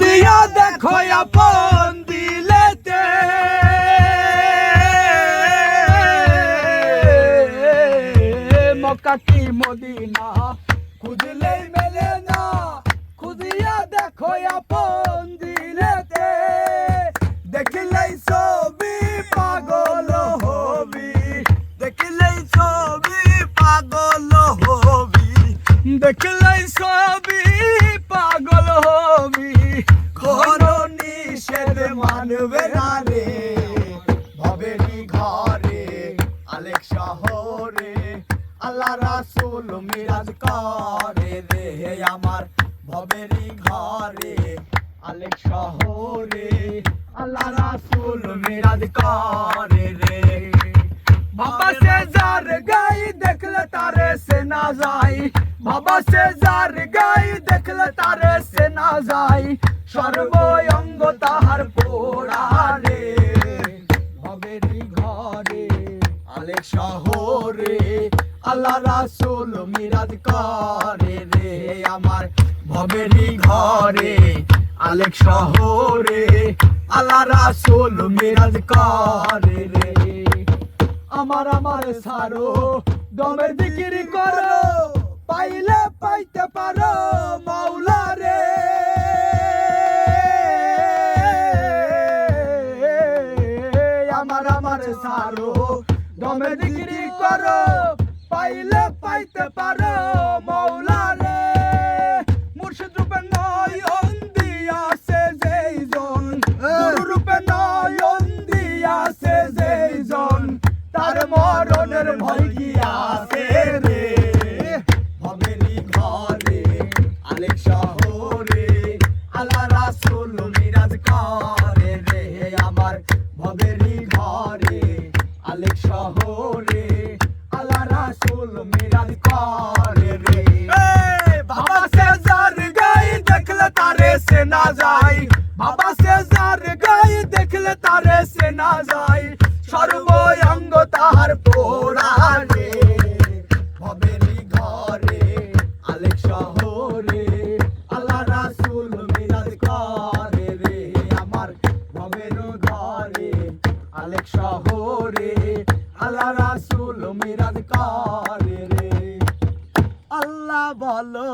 খুদিয়া দেখো আপন দিলেতে। মক্কা কি মদিনা, খুঁজলেই মেলে না। খুদিয়া দেখো আপন দিলেতে। দেখলেই ছবি পাগল হবি, দেখলেই ছবি পাগল হবি, দেখলেই ছবি মানবে না রে। ভবেরি ঘরে আলেক শহরে আল্লাহ রাসূল মিরাজ করে রে আমার। ভবেরি ঘরে আলেক শহরে আল্লাহ রাসূল মিরাজ করে রে। না যাই। বাবা সে যার গাই, দেখলে তারে সে না যাই। সর্ব অঙ্গ তাহার পোড়া রে ভবেরি ঘরে আলে শহরে, আল্লাহ রাসূল মিরাজ করে রে। আমার ভবেরি ঘরে, আলেক শহরে, আল্লাহ রাসূল মিরাজ করে রে। আমার আমার সারো দমের বিক্রি করো, পাইলে পাইতে পারো মাওলা রে আমার আমার সারো, দমের বিক্রি করো, পাইলে পাইতে পারো মরণের ভয় কি আছে রে? ভবেরি ঘরে, আলেক শহরে, আল্লাহ রাসূল মিরাজ করে রে আমার ভবেরি ঘরে, আলেক শহরে, আল্লাহ রাসূল মিরাজ করে রে। বাবা সে যার গাই দেখলে তারে সে না যায়। বাবা সে যার গাই দেখলে তারে সে না যায়। সর্ব শহরে আল্লাহ রাসুল মিরাজ করে রে। আল্লাহ বলো